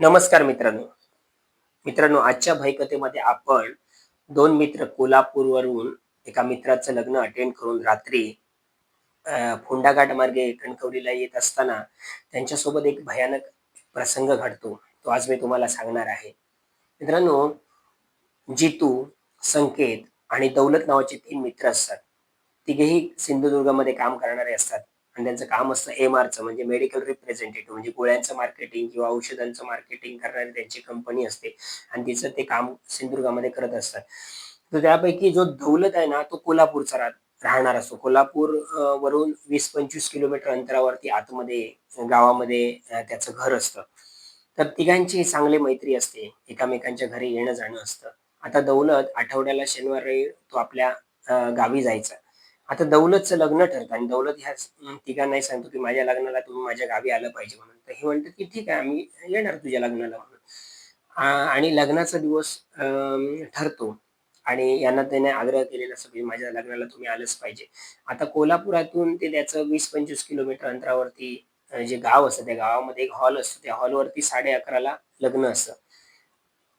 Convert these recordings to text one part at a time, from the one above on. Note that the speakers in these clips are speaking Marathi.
नमस्कार मित्रांनो. मित्रांनो आजच्या भयकथेमध्ये आपण दोन मित्र कोल्हापूरवरून एका मित्राचं लग्न अटेंड करून रात्री फोंडाघाट मार्गे कणकवलीला येत असताना त्यांच्यासोबत एक भयानक प्रसंग घडतो. तो आज मी तुम्हाला सांगणार आहे. मित्रांनो जितू संकेत आणि दौलत नावाचे तीन मित्र असतात. तिघेही सिंधुदुर्गामध्ये काम करणारे असतात. आणि त्यांचं काम असतं एम आरचं म्हणजे मेडिकल रिप्रेझेंटेटिव्ह म्हणजे गोळ्यांचं मार्केटिंग किंवा औषधांचं मार्केटिंग करणारी त्यांची कंपनी असते. आणि तिचं ते काम सिंधुदुर्गामध्ये करत असतात. तर त्यापैकी जो दौलत आहे ना तो कोल्हापूरचा राहत राहणार असतो. कोल्हापूर वरून वीस पंचवीस किलोमीटर अंतरावरती आतमध्ये गावामध्ये त्याचं घर असतं. तर तिघांची चांगली मैत्री असते. एकामेकांच्या घरी येणं जाणं असतं. आता दौलत आठवड्याला शनिवारी तो आपल्या गावी जायचा. आता दौलतचं लग्न ठरतं आणि दौलत ह्या तिघांनाही सांगतो की माझ्या लग्नाला तुम्ही माझ्या गावी आलं पाहिजे म्हणून. तर हे म्हणतात की ठीक आहे आम्ही येणार तुझ्या लग्नाला म्हणून. आणि लग्नाचा दिवस ठरतो. आणि यांना त्याने आग्रह केलेला असतो की माझ्या लग्नाला तुम्ही आलंच पाहिजे. आता कोल्हापुरातून ते त्याचं वीस पंचवीस किलोमीटर अंतरावरती जे गाव असतं त्या गावामध्ये एक हॉल असतो. त्या हॉलवरती साडे अकराला लग्न असतं.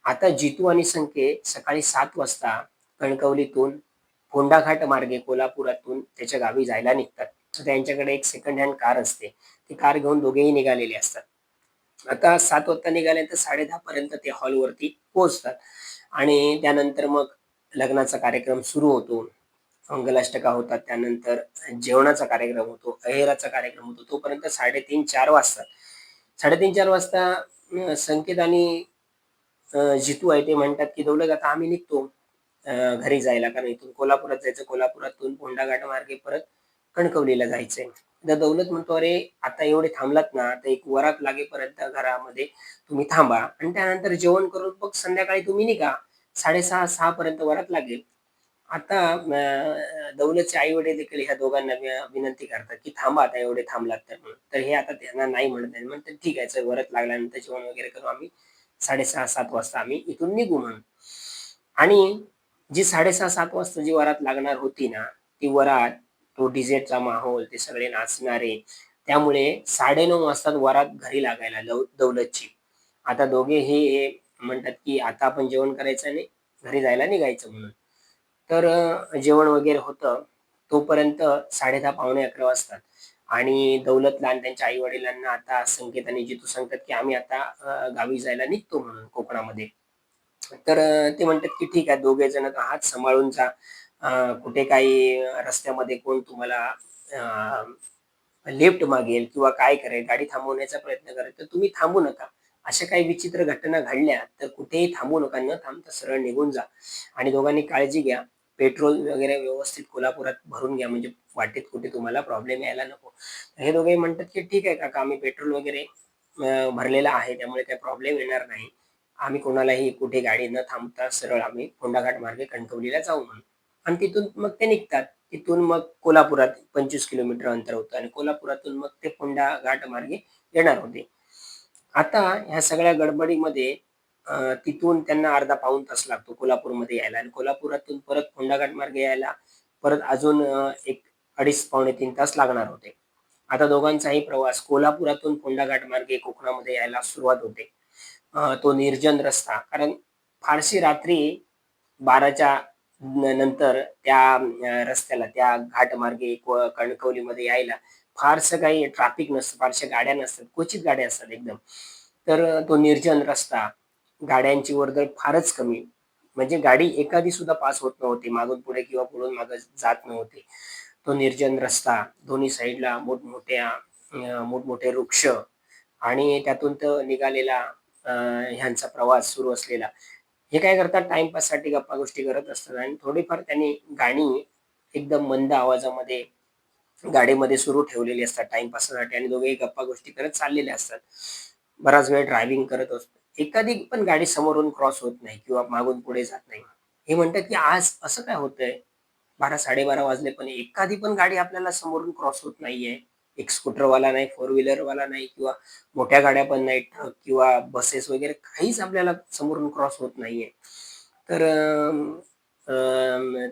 आता जितू आणि संके सकाळी सात वाजता कणकवलीतून फोंडाघाट मार्गे कोल्हापुरातून त्याच्या गावी जायला निघतात. त्यांच्याकडे एक सेकंड हँड कार असते. ती कार घेऊन दोघेही निघालेले असतात. आता सात वाजता निघाल्यानंतर साडे दहा पर्यंत ते हॉलवरती पोहोचतात. आणि त्यानंतर मग लग्नाचा कार्यक्रम सुरू होतो. अंगलाष्टका होतात. त्यानंतर जेवणाचा कार्यक्रम होतो. अहेराचा कार्यक्रम होतो. तोपर्यंत साडेतीन चार वाजतात. साडेतीन चार वाजता संकेत आणि जितू आहे ते म्हणतात की दौलत आता आम्ही निघतो. घरी जायला. कारण इथून कोल्हापुरात जायचं कोल्हापुरातून फोंडाघाट मार्गे परत कणकवलीला जायचंय. तर दौलत म्हणतो अरे आता एवढे थांबलात ना तर एक वरात लागेपर्यंत घरामध्ये तुम्ही थांबा. आणि त्यानंतर जेवण करून मग संध्याकाळी तुम्ही निघा. साडेसहा सहा पर्यंत वरात लागेल. आता दौलतचे आई वडील देखील ह्या दोघांना विनंती करतात की थांबा आता एवढे थांबलात तर. तर हे आता त्यांना नाही म्हणत नाही म्हणतात ठीक आहे चल वरत लागल्यानंतर जेवण वगैरे करू. आम्ही साडेसहा सात वाजता आम्ही इथून निघू म्हणून. आणि जी साडेसहा सात वाजता जी वरात लागणार होती ना ती वरात तो डिझेटचा माहोल ते सगळे नाचणारे त्यामुळे साडेनऊ वाजता वरात घरी लागायला दौ- दौलतची. आता दोघे हे म्हणतात की आता आपण जेवण करायचं आणि घरी जायला निघायचं म्हणून. तर जेवण वगैरे होतं तोपर्यंत साडे दहा पावणे अकरा वाजतात. आणि दौलतला आणि त्यांच्या आई वडिलांना आता संकेत आणि जितू सांगतात की आम्ही आता गावी जायला निघतो म्हणून कोकणामध्ये. तर ते म्हणतात की ठीक आहे दोघे जण हात सांभाळून जा. कुठे काही रस्त्यामध्ये कोण तुम्हाला लिफ्ट मागेल किंवा काय करेल गाडी थांबवण्याचा प्रयत्न करेल तर तुम्ही थांबू नका. अशा काही विचित्र घटना घडल्या तर कुठेही थांबू नका न थांबता सरळ निघून जा. आणि दोघांनी काळजी घ्या. पेट्रोल वगैरे व्यवस्थित कोल्हापुरात भरून घ्या म्हणजे वाटेत कुठे तुम्हाला प्रॉब्लेम यायला नको. हे दोघे म्हणतात की ठीक आहे काका आम्ही पेट्रोल वगैरे भरलेला भरलेलं आहे त्यामुळे काही प्रॉब्लेम येणार नाही. आम्ही कोणालाही कुठे गाडी न थांबता सरळ आम्ही फोंडाघाट मार्गे कणकवलीला जाऊ म्हणून. आणि तिथून मग ते निघतात. तिथून मग कोल्हापुरात पंचवीस किलोमीटर अंतर होतं आणि कोल्हापुरातून मग ते फोंडा घाट मार्गे येणार होते. आता ह्या सगळ्या गडबडीमध्ये तिथून त्यांना अर्धा पाऊण तास लागतो कोल्हापूरमध्ये यायला. आणि कोल्हापुरातून परत फोंडाघाट मार्गे यायला परत अजून एक अडीच पावणे तीन तास लागणार होते. आता दोघांचाही प्रवास कोल्हापुरातून फोंडाघाट मार्गे कोकणामध्ये यायला सुरुवात होते. तो निर्जन रस्ता. कारण फारशी रात्री बाराच्या नंतर त्या रस्त्याला त्या घाटमार्गे कणकवलीमध्ये यायला फारसं काही ट्रॅफिक नसतं फारशा गाड्या नसतात क्वचित गाड्या असतात एकदम. तर तो निर्जन रस्ता गाड्यांची वर्दळ फारच कमी. म्हणजे गाडी एखादी सुद्धा पास होत नव्हती मागून पुढे किंवा पुढून मागे जात नव्हते. तो निर्जन रस्ता दोन्ही साईडला मोठमोठ्या मोठमोठे वृक्ष आणि त्यातून तर निघालेला ह्यांचा प्रवास सुरू असलेला. हे काय करतात? टाइमपाससाठी गप्पा गोष्टी करत असतात आणि थोडीफार त्यांनी गाणी एकदम मंद आवाजामध्ये गाडीमध्ये सुरू ठेवलेली असतात टाइमपाससाठी आणि दोघेही गप्पा गोष्टी करत चाललेले असतात. बराच वेळ ड्रायव्हिंग करत असतो. एखादी पण गाडी समोरून क्रॉस होत नाही किंवा मागून पुढे जात नाही. हे म्हणतात की आज असं काय होतंय? बारा साडेबारा वाजले पण एखादी पण गाडी आपल्याला समोरून क्रॉस होत नाहीये. एक स्कूटरवाला नाही फोर व्हीलरवाला नाही किंवा मोठ्या गाड्या पण नाही ट्रक किंवा बसेस वगैरे काहीच आपल्याला समोरून क्रॉस होत नाहीये. तर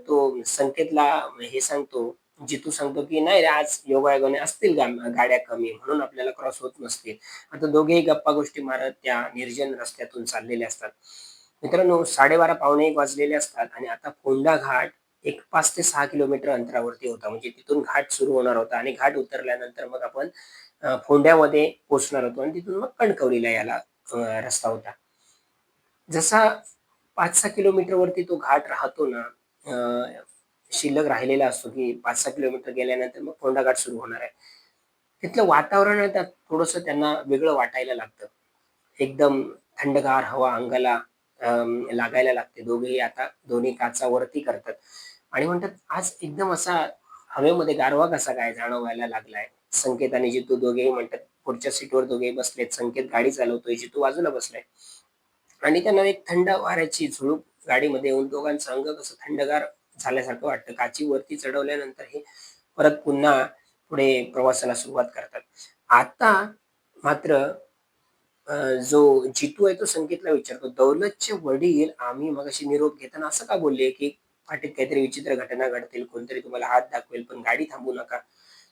तो संकेतला हे सांगतो जितू सांगतो की नाही रे आज योगायोगाने असतील गाड्या कमी म्हणून आपल्याला क्रॉस होत नसतील. आता दोघेही गप्पा गोष्टी मारत त्या निर्जन रस्त्यातून चाललेले असतात. मित्रांनो साडेबारा पावणे एक वाजलेले असतात आणि आता फोंडा घाट एक पाच ते सहा किलोमीटर अंतरावरती होता. म्हणजे तिथून घाट सुरू होणार होता आणि घाट उतरल्यानंतर मग आपण फोंड्यामध्ये पोचणार होतो आणि तिथून मग कणकवलीला याला रस्ता होता. जसा पाच सहा किलोमीटर वरती तो घाट राहतो ना शिल्लक राहिलेला असतो की पाच सहा किलोमीटर गेल्यानंतर मग फोंडा घाट सुरू होणार आहे. तिथलं वातावरण त्यात थोडस त्यांना वेगळं वाटायला लागतं. एकदम थंडगार हवा अंगाला अं, लागायला लागते. दोघेही आता दोन्ही काचा वरती करतात. आणि म्हणतात आज एकदम असा हवेमध्ये गारवा कसा काय जाणवायला लागलाय? संकेत आणि जितू दोघेही म्हणतात पुढच्या सीटवर दोघेही बसलेत संकेत गाडी चालवतोय जितू बाजूला बसलाय. आणि त्यांना एक थंड वाऱ्याची झुळूक गाडीमध्ये येऊन दोघांचं अंग कसं थंडगार झाल्यासारखं वाटतं. काची वरती चढवल्यानंतर हे परत पुन्हा पुढे प्रवासाला सुरुवात करतात. आता मात्र जो जितू आहे तो संकेतला विचारतो दौलतचे वडील आम्ही मगाशी निरोप घेताना असं का बोलले की पाठीत काहीतरी विचित्र घटना घडतील कोणतरी तुम्हाला हात दाखवेल पण गाडी थांबू नका.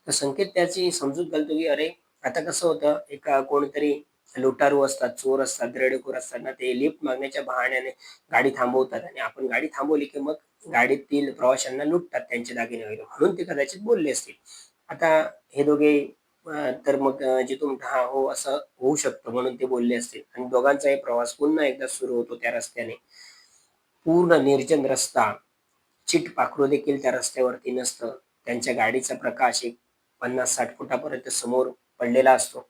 तर संकेत त्याची समजूत घालतो की अरे आता कसं होतं एका कोणतरी लुटारू असतात चोर असतात दरेडेखोर असतात ना ते लिफ्ट मागण्याच्या बहाण्याने गाडी थांबवतात आणि आपण गाडी थांबवली की मग गाडीतील प्रवाशांना लुटतात त्यांचे दागिने वगैरे. म्हणून ते कदाचित बोलले असतील. आता हे दोघे तर मग जिथून हा हो असं होऊ शकतं म्हणून ते बोलले असतील. आणि दोघांचाही प्रवास पुन्हा एकदा सुरू होतो त्या रस्त्याने. पूर्ण निर्जन रस्ता चिट पाखरू देखील त्या रस्त्यावरती नसतं. त्यांच्या गाडीचा प्रकाश एक पन्नास साठ फुटापर्यंत समोर पडलेला असतो.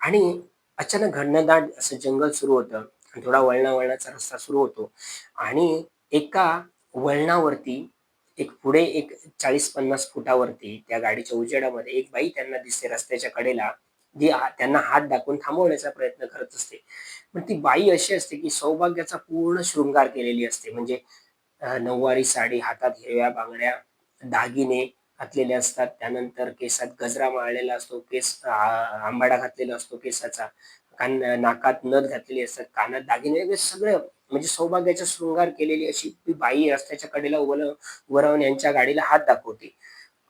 आणि अचानक घनदाट असं जंगल सुरू होतं. आणि थोडा वळणा वळणाचा रस्ता सुरू होतो. आणि एका वळणावरती एक पुढे एक चाळीस पन्नास फुटावरती त्या गाडीच्या उजेडामध्ये एक बाई त्यांना दिसते रस्त्याच्या कडेला. जी त्यांना हात दाखवून थांबवण्याचा प्रयत्न करत असते. पण ती बाई अशी असते की सौभाग्याचा पूर्ण शृंगार केलेली असते. म्हणजे नऊवारी साडी हातात हिरव्या बांगड्या दागिने घातलेले असतात. त्यानंतर केसात गजरा माळलेला असतो. केस आंबाडा घातलेला असतो केसाचा. कान नाकात नथ घातलेली असतात. कानात दागिने वगैरे सगळं म्हणजे सौभाग्याचा शृंगार केलेली अशी ती बाई रस्त्याच्या कडेला उभं उभं यांच्या गाडीला हात दाखवते.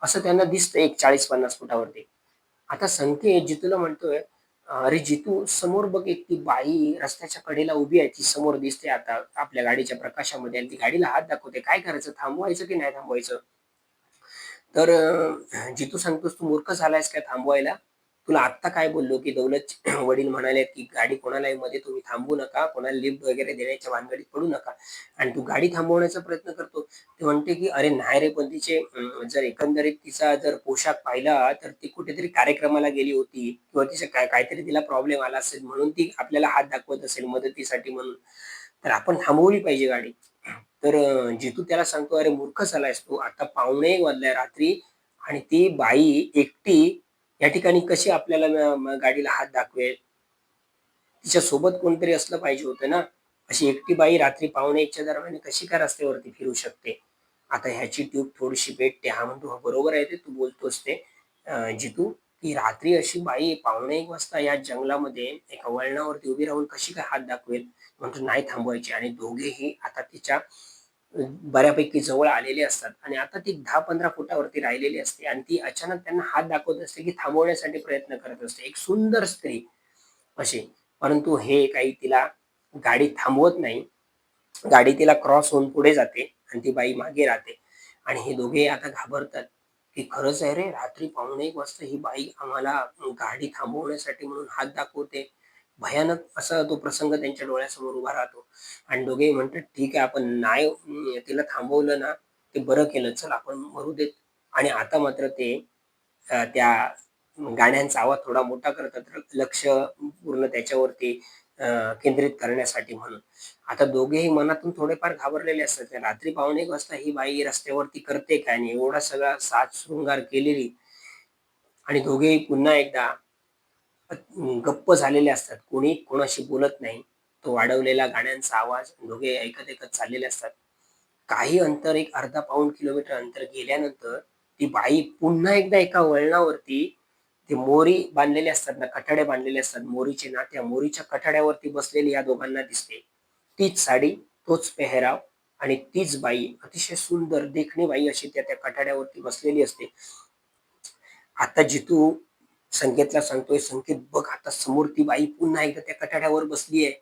असं त्यांना दिसतं एक चाळीस पन्नास फुटावरती. आता संकेत जितूला म्हणतोय अरे जितू समोर बघ एक ती बाई रस्त्याच्या कडेला उभी आहे ती समोर दिसते आता आपल्या गाडीच्या प्रकाशामध्ये आणि ती गाडीला हात दाखवते. काय करायचं थांबवायचं की नाही थांबवायचं? तर जितू सांगतोस तू मूर्ख झालायस काय थांबवायला? तुला आत्ता काय बोललो की दौलत वडील म्हणाले की गाडी कोणालाही मध्ये तुम्ही थांबू नका कोणाला लिफ्ट वगैरे देण्याच्या भानगडीत पडू नका. आणि तू गाडी थांबवण्याचा प्रयत्न करतो. ते म्हणते की अरे नाही रे पण तिचे जर एकंदरीत तिचा जर पोशाख पाहिला तर ती कुठेतरी कार्यक्रमाला गेली होती. किंवा तिचा काय काहीतरी तिला प्रॉब्लेम आला असेल म्हणून ती आपल्याला हात दाखवत असेल मदतीसाठी म्हणून. तर आपण थांबवली पाहिजे गाडी. तर जितू त्याला सांगतो अरे मूर्ख झालायस तू. आता पाहुणे वाजलाय रात्री आणि ती बाई एकटी या ठिकाणी कशी आपल्याला गाडीला हात दाखवेल? तिच्या सोबत कोणतरी असलं पाहिजे होतं ना? अशी एकटी बाई रात्री पावणे एकच्या दरम्यान कशी काय रस्त्यावरती फिरू शकते? आता ह्याची ट्यूब थोडीशी भेटते हा म्हणतो बरोबर आहे ते तू बोलतोस ते. जितू की रात्री अशी बाई पावणे एक वाजता या जंगलामध्ये एका वळणावरती उभी राहून कशी काय हात दाखवेल? म्हणतो नाही थांबवायची. आणि दोघेही आता तिच्या बऱ्यापैकी जवळ आलेले असतात. आणि आता ती दहा पंधरा फुटावरती राहिलेली असते आणि ती अचानक त्यांना हात दाखवत असते की थांबवण्यासाठी प्रयत्न करत असते. एक सुंदर स्त्री अशी. परंतु हे काही तिला गाडी थांबवत नाही. गाडी तिला क्रॉस होऊन पुढे जाते आणि ती बाई मागे राहते. आणि हे दोघे आता घाबरतात की खरंच आहे रे रात्री पावणे एक वाजता ही बाई आम्हाला गाडी थांबवण्यासाठी म्हणून हात दाखवते. भयानक असा तो प्रसंग त्यांच्या डोळ्यासमोर उभा राहतो. आणि दोघेही म्हणतात ठीक आहे आपण नाही तिला थांबवलं ना ते बरं केलं चल आपण मरू देत. आणि आता मात्र ते त्या गाण्यांचा आवाज थोडा मोठा करतात लक्ष पूर्ण त्याच्यावरती केंद्रित करण्यासाठी म्हणून. आता दोघेही मनातून थोडेफार घाबरलेले असतात. रात्री पावणे एक वाजता ही बाई रस्त्यावरती करते काय आणि एवढा सगळा साज शृंगार केलेली. आणि दोघेही पुन्हा एकदा गप्प झालेले असतात. कोणी कोणाशी बोलत नाही. तो वाढवलेला गाण्यांचा आवाज दोघे ऐकत ऐकत चाललेले असतात. काही अंतर एक अर्धा पाऊण किलोमीटर अंतर गेल्यानंतर ती बाई पुन्हा एकदा एका वळणावरती ते मोरी बांधलेले असतात ना कठाडे बांधलेले असतात. मोरीचे ना त्या मोरीच्या कठाड्यावरती बसलेली या दोघांना दिसते. तीच साडी तोच पेहराव आणि तीच बाई अतिशय सुंदर देखणी बाई अशी त्या त्या कठाड्यावरती बसलेली असते. आता जितू संकेतला सांगतोय संकेत बघ आता समोर ती बाई पुन्हा एकदा त्या कठाड्यावर बसली आहे.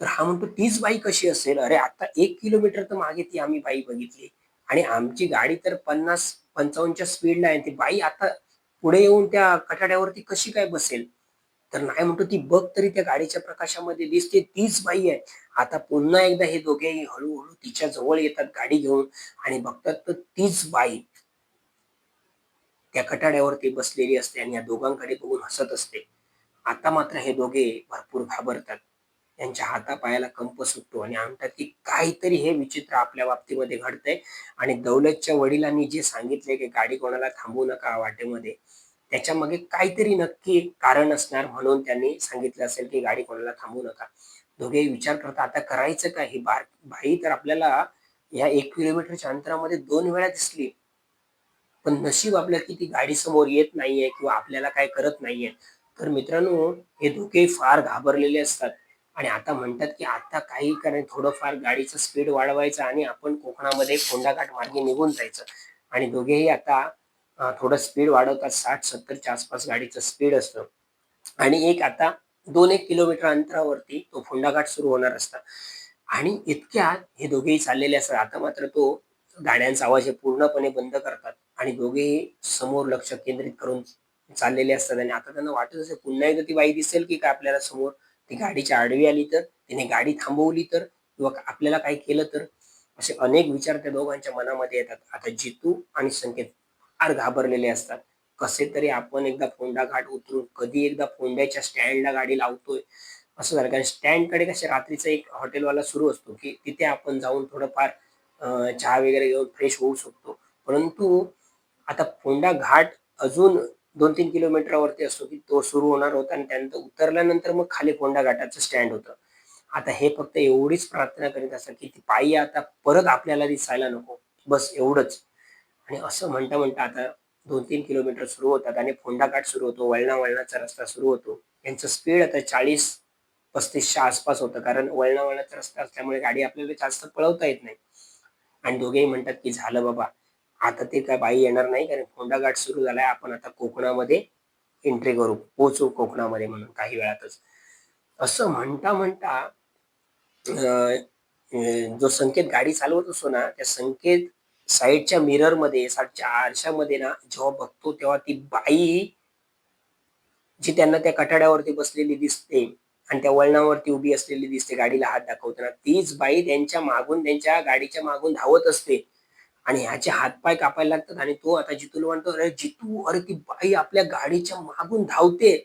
तर हा म्हणतो तीच बाई कशी असेल? अरे आता एक किलोमीटर तर मागे ती आम्ही बाई बघितली. आणि आमची गाडी तर पन्नास पंचावन्नच्या स्पीडला आहे. ती बाई आता पुढे येऊन त्या कठाड्यावरती कशी काय बसेल? तर नाही म्हणतो ती बघ तरी त्या गाडीच्या प्रकाशामध्ये दिसते तीच बाई आहे. आता पुन्हा एकदा हे दोघेही हळूहळू तिच्या जवळ येतात गाडी घेऊन आणि बघतात तर तीच बाई. त्या कटाड्यावरती बसलेली असते आणि या दोघांकडे बघून हसत असते. आता मात्र हे दोघे भरपूर घाबरतात. त्यांच्या हातापायाला कंप सुटतो आणि म्हणतात की काहीतरी हे विचित्र आपल्या बाबतीमध्ये घडतंय आणि दौलतच्या वडिलांनी जे सांगितले की गाडी कोणाला थांबवू नका वाटेमध्ये त्याच्यामागे काहीतरी नक्की कारण असणार म्हणून त्यांनी सांगितलं असेल की गाडी कोणाला थांबवू नका. दोघे विचार करता आता करायचं काय? ही बार बाई तर आपल्याला या एक किलोमीटरच्या अंतरामध्ये दोन वेळा दिसली. पण नशीब आपल्या किती ती गाडी समोर येत नाहीये किंवा आपल्याला काय करत नाहीये. तर मित्रांनो हे धोके फार घाबरलेले असतात. आणि आता म्हणतात की आता काही कारण थोडंफार गाडीचं स्पीड वाढवायचं आणि आपण कोकणामध्ये फोंडाघाट मार्गे निघून जायचं. आणि दोघेही आता थोडं स्पीड वाढवतात. साठ सत्तरच्या आसपास गाडीचं स्पीड असतं. आणि एक आता दोन एक किलोमीटर अंतरावरती तो फोंडाघाट सुरू होणार असतात आणि इतक्यात हे दोघेही चाललेले असतात. आता मात्र तो गाड्यांचा आवाज हे पूर्णपणे बंद करतात. आणि दोघेही समोर लक्ष केंद्रित करून चाललेले असतात. आणि आता त्यांना वाटत असेल पुन्हा एकदा ती बाई दिसेल की काय आपल्याला समोर. ती गाडीच्या आडवी आली तर तिने गाडी थांबवली तर किंवा आपल्याला काही केलं तर. असे अनेक विचार त्या दोघांच्या मनामध्ये येतात. आता जितू आणि संकेत फार घाबरलेले असतात. कसे तरी आपण एकदा फोंडा घाट उतरून कधी एकदा फोंड्याच्या स्टँडला गाडी लावतोय. असं झालं. कारण स्टँडकडे कसे रात्रीचा एक हॉटेलवाला सुरू असतो की तिथे आपण जाऊन थोडंफार चहा वगैरे घेऊन फ्रेश होऊ शकतो. परंतु आता फोंडा घाट अजून दोन तीन किलोमीटरवरती असतो की तो सुरू होणार होता आणि त्यानंतर उतरल्यानंतर मग खाली फोंडा घाटाचं स्टँड होतं. आता हे फक्त एवढीच प्रार्थना करीत असतात की ती पायी आता परत आपल्याला दिसायला नको. बस एवढंच. आणि असं म्हणता म्हणता आता दोन तीन किलोमीटर सुरू होतात आणि फोंडा घाट सुरू होतो वळणा वळणाचा रस्ता सुरू होतो. यांचं स्पीड आता चाळीस पस्तीसच्या आसपास होतं कारण वळणा वळणाचा रस्ता असल्यामुळे गाडी आपल्याला जास्त पळवता येत नाही. आणि दोघेही म्हणतात की झालं बाबा. आता ते काय बाई येणार नाही कारण फोंडा घाट सुरू झालाय. आपण आता कोकणामध्ये एंट्री करू पोचू कोकणामध्ये म्हणून काही वेळातच. असं म्हणता म्हणता जो संकेत गाडी चालवत असतो ना त्या संकेत साईडच्या मिररमध्ये साईडच्या आरशामध्ये ना जेव्हा बघतो तेव्हा ती बाई जी त्यांना त्या कठाड्यावरती बसलेली दिसते आणि त्या वळणावरती उभी असलेली दिसते गाडीला हात दाखवताना तीच बाई त्यांच्या मागून त्यांच्या गाडीच्या मागून धावत असते. आणि ह्याचे हातपाय कापायला लागतात आणि तो आता जितूला म्हणतो अरे जितू अरे ती बाई आपल्या गाडीच्या मागून धावते.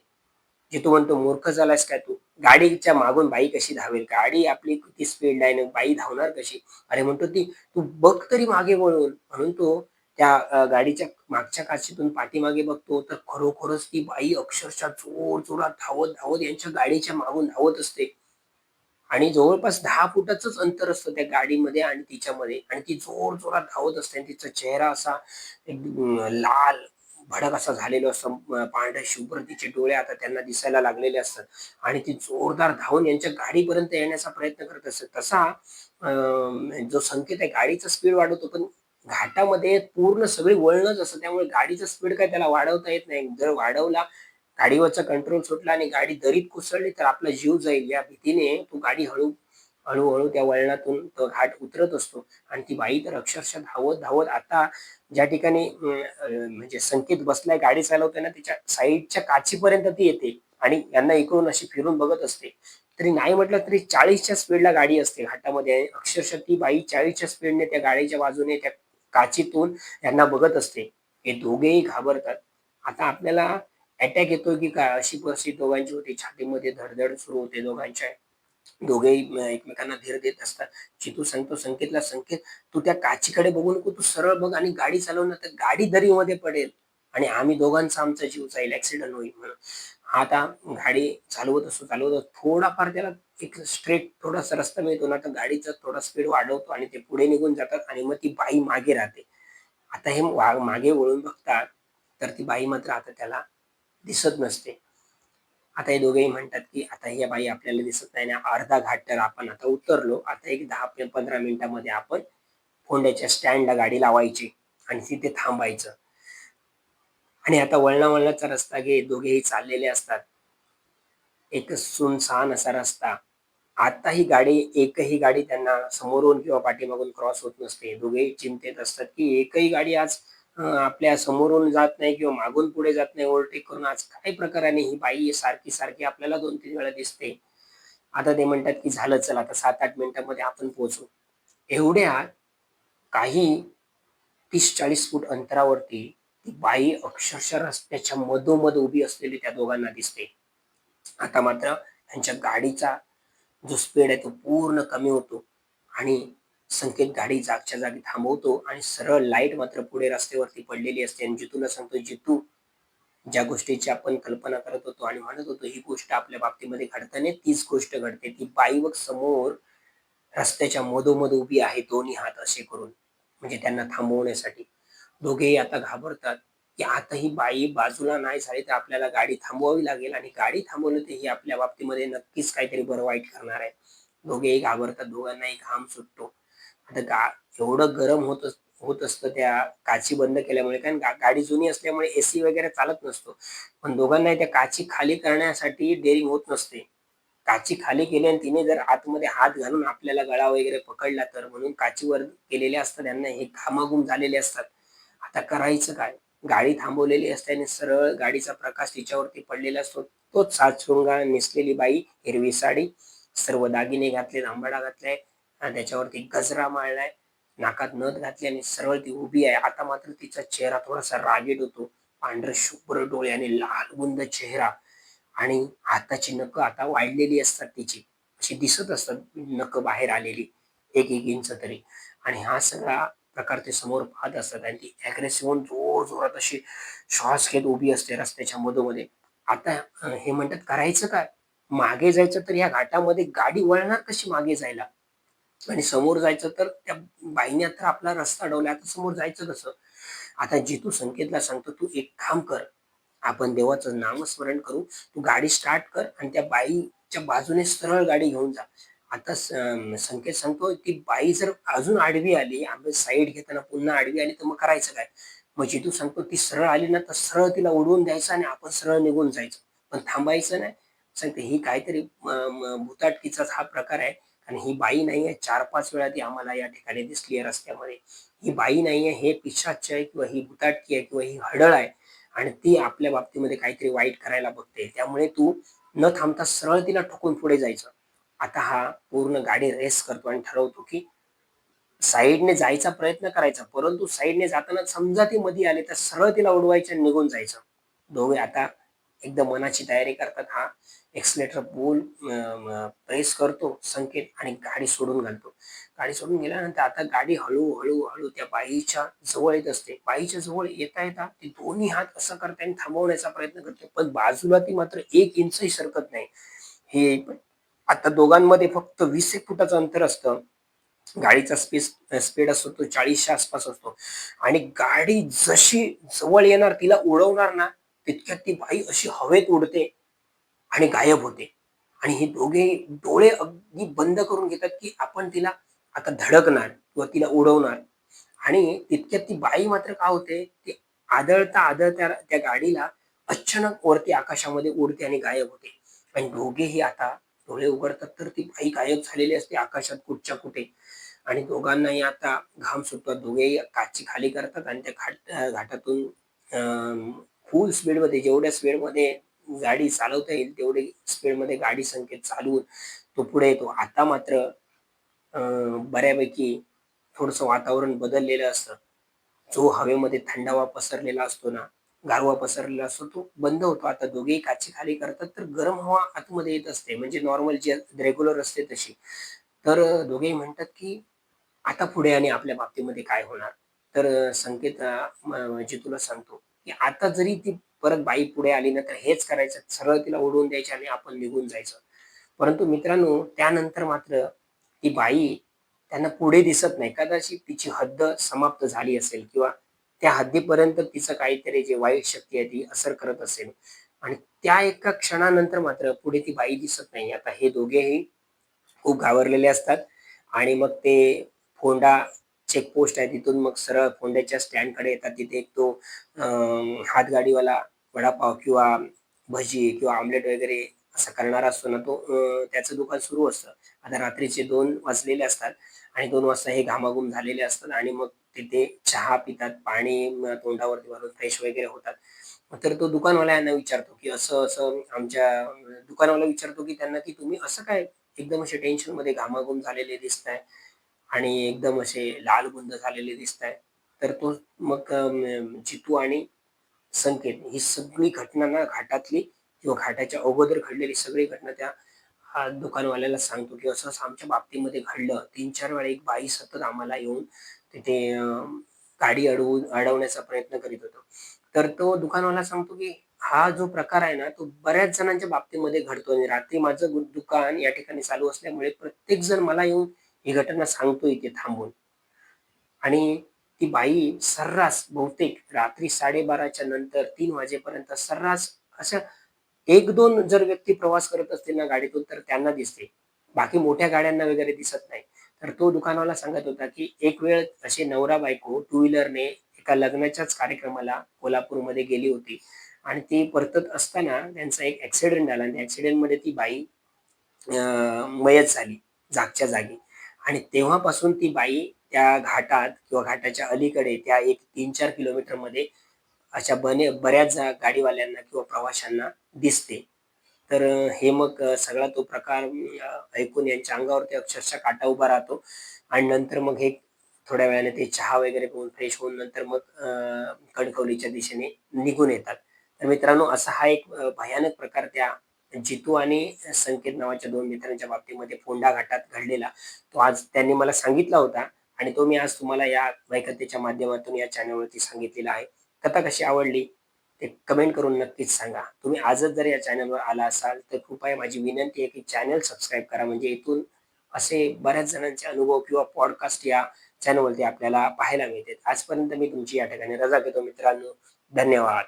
जितू म्हणतो मूर्ख झालास काय तू? गाडीच्या मागून बाई कशी धावेल? गाडी आपली किती स्पीड आहे बाई धावणार कशी? अरे म्हणतो ती तू बघ तरी मागे वळून. म्हणून तो त्या गाडीच्या मागच्या काचेतून पाठीमागे बघतो तर खरोखरच ती बाई अक्षरशः जोर जोरात धावत धावत यांच्या गाडीच्या मागून धावत असते. आणि जवळपास दहा फुटाच अंतर असतं त्या गाडीमध्ये आणि तिच्यामध्ये. आणि ती जोर जोरात धावत असते आणि तिचा चेहरा असा लाल भडक असा झालेलो असतो. पांढऱ्या शुभ्र तिचे डोळे आता त्यांना दिसायला लागलेले असतात. आणि ती जोरदार धावून यांच्या गाडीपर्यंत येण्याचा प्रयत्न करत असत. तसा जो संकेत आहे गाडीचा स्पीड वाढवतो पण घाटामध्ये पूर्ण सगळी वळणच असतं त्यामुळे गाडीचा स्पीड काय त्याला वाढवता येत नाही. जर वाढवला गाडीवरचा कंट्रोल सुटला आणि गाडी दरीत कोसळली तर आपला जीव जाईल. या भीतीने तो गाडी हळू हळूहळू त्या वळणातून तो घाट उतरत असतो. आणि ती बाई तर अक्षरशः धावत धावत आता ज्या ठिकाणी म्हणजे संकेत बसलाय गाडी चालवताना तिच्या साईडच्या काचीपर्यंत ती येते आणि यांना इकडून अशी फिरून बघत असते. तरी नाही म्हटलं तरी चाळीसच्या स्पीडला गाडी असते घाटामध्ये अक्षरशः ती बाई चाळीसच्या स्पीडने त्या गाडीच्या बाजूने त्या काचीतून यांना बघत असते. हे दोघेही घाबरतात. आता आपल्याला अटॅक येतोय की काय? अशी परिस्थिती दोघांची होती. छातीमध्ये धडधड सुरू होते दोघांच्या. दोघेही एकमेकांना धीर देत असतात. चितू सांगतो संकेतला संकेत तू त्या काचीकडे बघू नको तू सरळ बघ आणि गाडी चालवणार तर गाडी दरीमध्ये पडेल. आणि आम्ही दोघांचा आमचा जीव जाईल ऍक्सिडेंट होईल म्हणून. आता गाडी चालवत असतो चालवत थोडाफार त्याला एक स्ट्रेट थोडासा रस्ता मिळतो ना तर गाडीचा थोडा स्पीड वाढवतो आणि ते पुढे निघून जातात आणि मग ती बाई मागे राहते. आता हे मागे वळून बघतात तर ती बाई मात्र आता त्याला दिसत नसते. आता हे दोघेही म्हणतात की आता ही बाई आपल्याला दिसत नाही ना अर्धा घाट तर आपण आता उतरलो. आता एक दहा पंधरा मिनिटामध्ये आपण फोंड्याच्या स्टँडला गाडी लावायची आणि तिथे थांबायचं. आणि आता वळणा वळणाचा रस्ता घे दोघेही चाललेले असतात. एक सुनसान असा रस्ता. आता ही गाडी एकही गाडी त्यांना समोरून किंवा पाठीमागून क्रॉस होत नसते. दोघेही चिंतेत असतात की एकही गाडी आज आपल्या समोरून जात नाही किंवा मागून पुढे जात नाही ओव्हरटेक करून आज काय प्रकाराने ही बाई सारखी सारखी आपल्याला दोन तीन वेळा दिसते. आता ते म्हणतात की झालं चल आता सात आठ मिनिटांमध्ये आपण पोहोचू. एवढ्या काही तीस चाळीस फूट अंतरावरती ती बाई अक्षरशः रस्त्याच्या मधोमध उभी असलेली त्या दोघांना दिसते. आता मात्र त्यांच्या गाडीचा जो स्पीड आहे तो पूर्ण कमी होतो. आणि संकेत गाडी जागच्या जागी थांबवतो आणि सरळ लाइट मात्र पुढे रस्त्यावरती पडलेली असते आणि जितूला सांगतो जितू ज्या गोष्टीची आपण कल्पना करत होतो आणि म्हणत होतो ही गोष्ट आपल्या बाबतीमध्ये घडताना तीच गोष्ट घडते. ती बाई व समोर रस्त्याच्या मधोमध उभी आहे दोन्ही हात असे करून म्हणजे त्यांना थांबवण्यासाठी. दोघेही आता घाबरतात. की आता ही बाई बाजूला नाही झाली तर आपल्याला गाडी थांबवावी लागेल आणि गाडी थांबवलं तर ही आपल्या बाबतीमध्ये नक्कीच काहीतरी बरं वाईट करणार आहे. दोघेही घाबरतात दोघांनाही घाम सुटतो. आता गा एवढं गरम होत होत असतं त्या काची बंद केल्यामुळे. कारण गा- गाडी जुनी असल्यामुळे एसी वगैरे चालत नसतो. पण दोघांनाही त्या काची खाली करण्यासाठी डेअरिंग होत नसते. काची खाली केली आणि तिने जर आतमध्ये हात घालून आपल्याला गळा वगैरे पकडला तर म्हणून काचीवर केलेले असतात त्यांना हे घामाघूम झालेले असतात. आता करायचं काय? गाडी थांबवलेली असते आणि सरळ गाडीचा प्रकाश तिच्यावरती पडलेला असतो. तोच सातशृंगा नेसलेली बाई हिरवी साडी सर्व दागिने घातले आंबाडा घातलाय. आणि त्याच्यावरती गजरा माळलाय. नाकात नथ घातली आणि सरळ ती उभी आहे. आता मात्र तिचा चेहरा थोडासा रागीट होतो. पांढर शुभ्र डोळे आणि लाल बुंद चेहरा. आणि हाताची नख आता वाढलेली असतात तिची. अशी दिसत असतात नख बाहेर आलेली. एक एक इंच तरी. आणि हा सगळा प्रकार ते समोर पाहत असतात. आणि ती अग्रेसिव्ह होऊन जोर जोरात अशी श्वास घेत उभी असते रस्त्याच्या मधोमध्ये आता हे म्हणतात करायचं काय? मागे जायचं तर या घाटामध्ये गाडी वळणार कशी मागे जायला? आणि समोर जायचं तर त्या बाईने तर आपला रस्ता अडवला आता समोर जायचं कसं? आता जितू संकेतला सांगतो तू एक काम कर. आपण देवाचं नामस्मरण करू. तू गाडी स्टार्ट कर आणि त्या बाईच्या बाजूने सरळ गाडी घेऊन जा. आता संकेत सांगतो ती बाई जर अजून आडवी आली आम्ही साईड घेताना पुन्हा आडवी आली तर मग करायचं काय? मग जितू सांगतो ती सरळ आली ना तर सरळ तिला उडवून द्यायचं आणि आपण सरळ निघून जायचं. पण थांबायचं नाही. सांगते ही काहीतरी भूताटकीचाच भुताटकीचाच हा प्रकार आहे. आणि ही बाई नाही आहे चार पाच वेळा ती आम्हाला या ठिकाणी दिसली आहे रस्त्यामध्ये. ही बाई नाही आहे हे पिशाच आहे किंवा ही भुताटकी आहे किंवा ही हडळ आहे आणि ती आपल्या बाबतीमध्ये काहीतरी वाईट करायला बघते. त्यामुळे तू न थांबता सरळ तिला ठोकून पुढे जायचं. आता हा पूर्ण गाडी रेस करतो आणि ठरवतो की साईडने जायचा प्रयत्न करायचा परंतु साईडने जाताना समजा ती मध्ये आले तर सरळ तिला उडवायचं आणि निघून जायचं. दोघे आता एकदम मनाची तयारी करतात हा. एक्सलेटर बोल प्रेस करतो संकेत आणि गाडी सोडून घालतो. गाडी सोडून गेल्यानंतर आता गाडी हळूहळू हळू त्या बाईच्या जवळ येत असते. बाईच्या जवळ येता येता ती दोन्ही हात असं करते आणि थांबवण्याचा प्रयत्न करते. पण बाजूला ती मात्र एक इंचही सरकत नाही. हे आता दोघांमध्ये फक्त वीस एक फुटाचं अंतर असतं. गाडीचा स्पेस स्पीड असतो तो चाळीसच्या आसपास असतो. आणि गाडी जशी जवळ येणार तिला उडवणार ना तितक्यात ती बाई अशी हवेत उडते. आणि गायब होते. आणि हे दोघे डोळे अगदी बंद करून घेतात की आपण तिला आता धडकणार किंवा तिला उडवणार. आणि तितक्यात ती बाई मात्र का होते? ती आदळता आदळता त्या गाडीला अचानक वरती आकाशामध्ये उडते आणि गायब होते. आणि दोघेही आता डोळे उघडतात तर ती बाई गायब झालेली असते आकाशात कुठच्या कुठे. आणि दोघांनाही आता घाम सुटतात दोघेही काची खाली करतात आणि त्या घाट घाटातून फुल स्पीडमध्ये जेवढ्या स्पीडमध्ये गाडी चालवता येईल तेवढी स्पीडमध्ये गाडी संकेत चालवून तो पुढे येतो. आता मात्र अं, बऱ्यापैकी थोडस वातावरण बदललेलं असतं. जो हवेमध्ये थंडावा पसरलेला असतो ना गारवा पसरलेला असतो तो बंद होतो. आता दोघेही काची खाली करतात तर गरम हवा आतमध्ये येत असते. म्हणजे नॉर्मल जी रेग्युलर असते तशी. तर दोघेही म्हणतात की आता पुढे आणि आपल्या बाबतीमध्ये काय होणार? तर संकेत अं, जे तुला सांगतो की आता जरी ती परत बाई पुढे आली नंतर तर हेच करायचं. सरळ तिला ओढून द्यायचं आणि आपण निघून जायचं. परंतु मित्रांनो त्यानंतर मात्र ती बाई त्यांना पुढे दिसत नाही. कदाचित तिची हद्द समाप्त झाली असेल किंवा त्या हद्दीपर्यंत तिचं काहीतरी जे वाईट शक्ती आहे ती असर करत असेल. आणि त्या एका क्षणानंतर मात्र पुढे ती बाई दिसत नाही. आता हे दोघेही खूप घाबरलेले असतात. आणि मग ते फोंडा चेकपोस्ट आहे तिथून मग सरळ फोंड्याच्या स्टँडकडे येतात. तिथे एक तो हातगाडीवाला वडापाव किंवा भजी किंवा आमलेट वगैरे असं करणारा असतो ना तो त्याचं दुकान सुरू असतं. आता रात्रीचे दोन वाजलेले असतात आणि दोन वाजता हे घामाघूम झालेले असतात आणि मग तिथे चहा पितात पाणी तोंडावरती भरून फ्रेश वगैरे होतात. तर तो दुकानवाल्यांना विचारतो की असं असं आमच्या दुकानवाला विचारतो की त्यांना की तुम्ही असं काय एकदम असे टेन्शनमध्ये घामाघूम झालेले दिसताय आणि एकदम असे लाल गुंद झालेले दिसताय? तर तो मग जितू आणि संकेत. ही सगळी घटना ना घाटातली किंवा घाटाच्या अगोदर घडलेली सगळी घटना त्या हा दुकानवाल्याला सांगतो की असं आमच्या बाबतीमध्ये घडलं. तीन चार वेळा एक बाई सतत आम्हाला येऊन तिथे अं, गाडी अडवून अडवण्याचा प्रयत्न करीत होतो. तर तो दुकानवाला सांगतो की हा जो प्रकार आहे ना तो बऱ्याच जणांच्या बाबतीमध्ये घडतो आणि रात्री माझं दुकान या ठिकाणी चालू असल्यामुळे प्रत्येक जण मला येऊन ही घटना सांगतो इथे थांबून. आणि ती बाई सर्रास बहुतेक रात्री साडेबाराच्या नंतर तीन वाजेपर्यंत सर्रास अशा एक दोन जर व्यक्ती प्रवास करत असतील ना गाडीतून तर त्यांना दिसते. बाकी मोठ्या गाड्यांना वगैरे दिसत नाही. तर तो दुकानवाला सांगत होता की एक वेळ असे नवरा बायको टू व्हीलरने एका लग्नाच्याच कार्यक्रमाला कोल्हापूरमध्ये गेली होती. आणि ती परतत असताना त्यांचा एक ऍक्सिडेंट झाला. आणि ऍक्सिडेंटमध्ये ती बाई मयत झाली जागच्या जागी. आणि तेव्हापासून ती बाई त्या घाटात किंवा घाटाच्या अलीकडे त्या एक तीन चार किलोमीटरमध्ये अशा बने बऱ्याच गाडीवाल्यांना किंवा प्रवाशांना दिसते. तर हे मग सगळा तो प्रकार ऐकून यांच्या अंगावरती अक्षरशः काटा उभा राहतो. आणि नंतर मग हे थोड्या वेळाने ते चहा वगैरे पिऊन फ्रेश होऊन नंतर मग कणकवलीच्या दिशेने निघून येतात. तर मित्रांनो असा हा एक भयानक प्रकार त्या जितू आणि संकेत नावाच्या दोन मित्रांच्या बाबतीमध्ये फोंडा घाटात घडलेला. तो आज त्यांनी मला सांगितला होता. आणि तो मी आज तुम्हाला या वैकतेच्या माध्यमातून या चॅनलवरती सांगितलेला आहे. कथा कशी आवडली ते कमेंट करून नक्कीच सांगा. तुम्ही आजच जर या चॅनलवर आला असाल तर कृपया माझी विनंती आहे की चॅनल सबस्क्राईब करा. म्हणजे इथून असे बऱ्याच जणांचे अनुभव किंवा पॉडकास्ट या चॅनलवरती आपल्याला पाहायला मिळतात. आजपर्यंत मी तुमची या ठिकाणी रजा घेतो मित्रांनो. धन्यवाद.